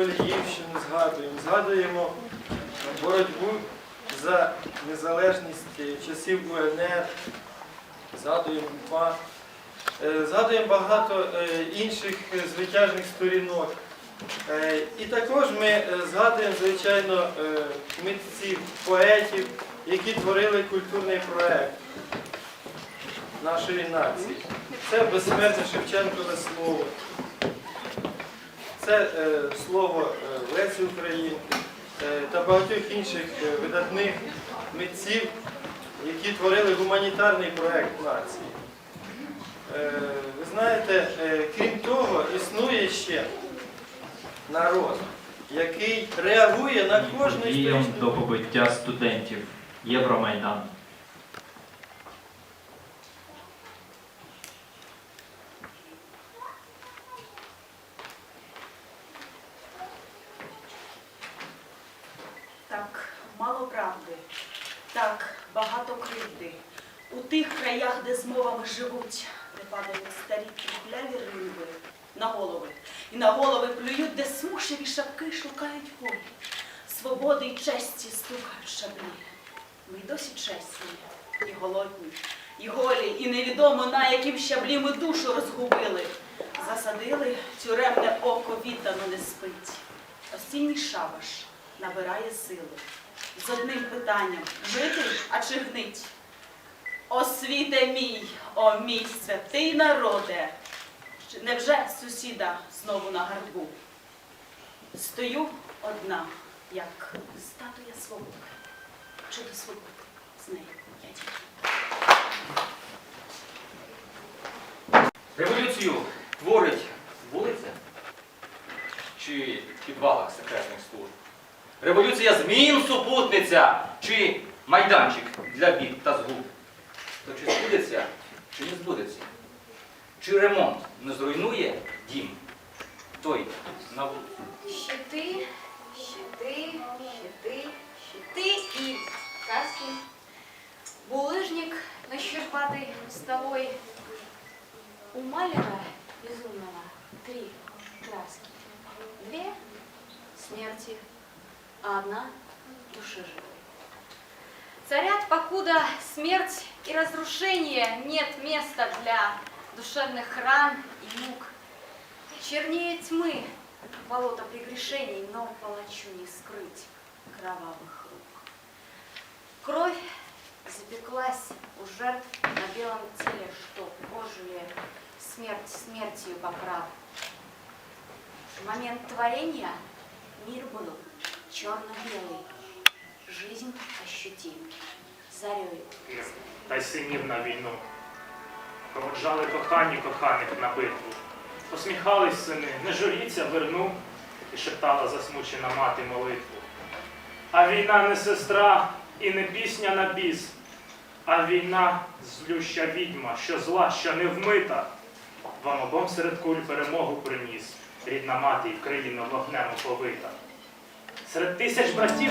Коліївщину згадуємо, згадуємо боротьбу за незалежність часів УНР, згадуємо УПА, е, згадуємо багато е, інших звитяжних сторінок. Е, І також ми згадуємо, звичайно, митців, поетів, які творили культурний проект нашої нації. Це безсмертне Шевченкове слово. Це е, слово е, Лесі Українки е, та багатьох інших видатних митців, які творили гуманітарний проект нації. Ви знаєте, крім того, існує ще народ, який реагує на кожну Діям до побиття студентів. Євромайдан. Так, багато кривди. У тих краях, де з мовами живуть, де падають старі трухляві риби на голови. І на голови плюють, де смушеві шапки шукають волі. Свободи й честі стукають шаблі. Ми й досі чесні, і голодні, і голі, і невідомо на яким щаблі ми душу розгубили. Засадили тюремне око віддано не спить. Осінній шабаш набирає сили. З одним питанням жити, а чи гнить? О світе мій, о мій святий народе, невже сусіда знову на гарбу? Стою одна, як статуя свободи. Чи до свободи з нею я дійду? Революцію творить вулиця чи підвалах секретних служб? Революція змін супутниця чи майданчик для бід та згуб? То чи збудеться, чи не збудеться? Чи ремонт не зруйнує дім? Той на вулиці. Щити, щити, щити, щити и краски. Булыжник на щербатой мостовой. У Малера безумного три краски. Две смерти, а одна души живой. Царят, покуда смерть и разрушение, нет места для душевных ран и мук. Чернее тьмы, болото прегрешений, но палачу не скрыть кровавых рук. Кровь запеклась у жертв на белом теле, что прожили смерть смертью поправ. В момент творения мир был черно-белый, жизнь ощутим, та й синів на війну. Проводжали кохані коханих на битву. Посміхались сини, не журіться, верну, і шептала засмучена мати молитву. А війна не сестра і не пісня на біс, а війна злюща відьма, що зла, що не вмита. Вам обом серед куль перемогу приніс, рідна мати і країна вогнем оповита. Серед тисяч братів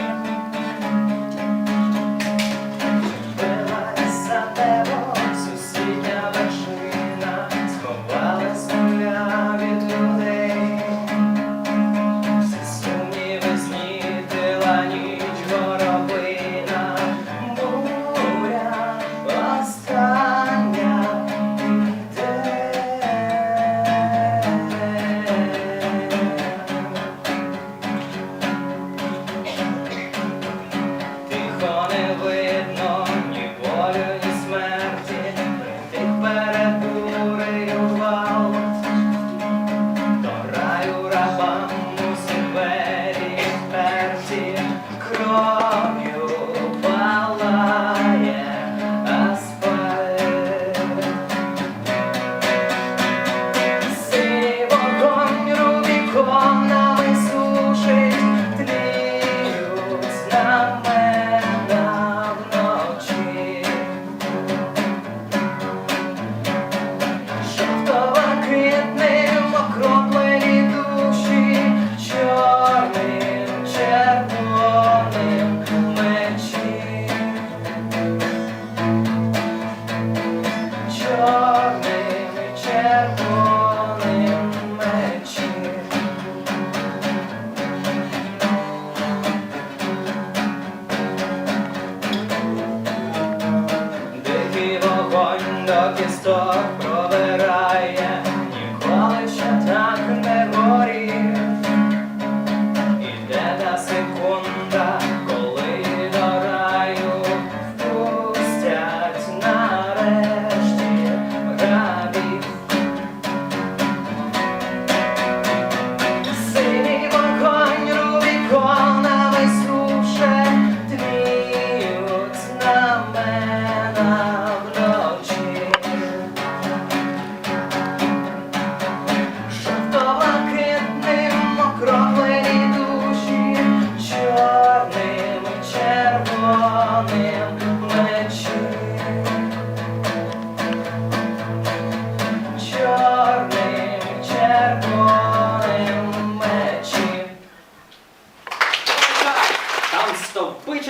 до кісток пробирає, ніколи ще так не горів.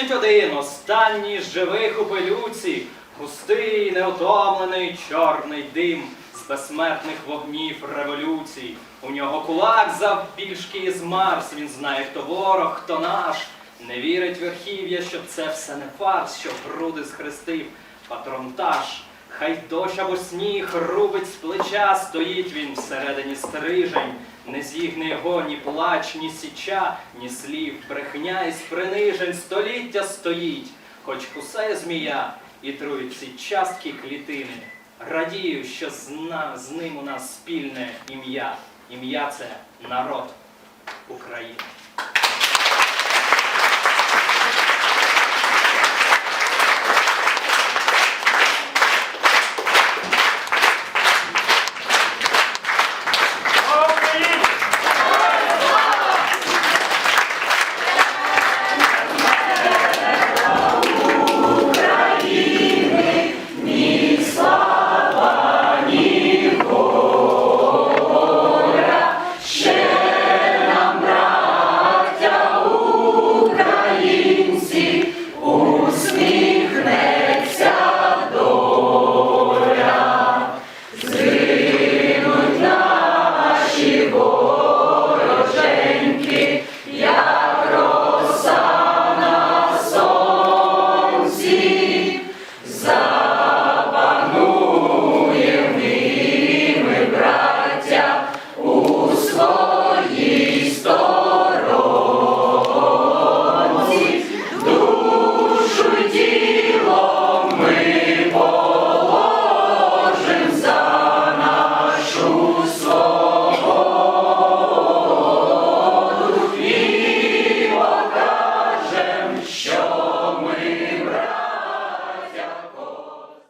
Стовпичить один, останній з живих у пилюці, густий, неутомлений чорний дим з безсмертних вогнів революцій. У нього кулак завбільшки із Марс, він знає, хто ворог, хто наш. Не вірить верхів'я, щоб це все не фарс, що груди схрестив патронтаж. Хай дощ або сніг рубить з плеча, стоїть він всередині стрижень, не зігне його ні плач, ні січа, ні слів, брехня із принижень століття стоїть, хоч кусає змія і трують ці частки клітини. Радію, що з, на, з ним у нас спільне ім'я. Ім'я це народ України.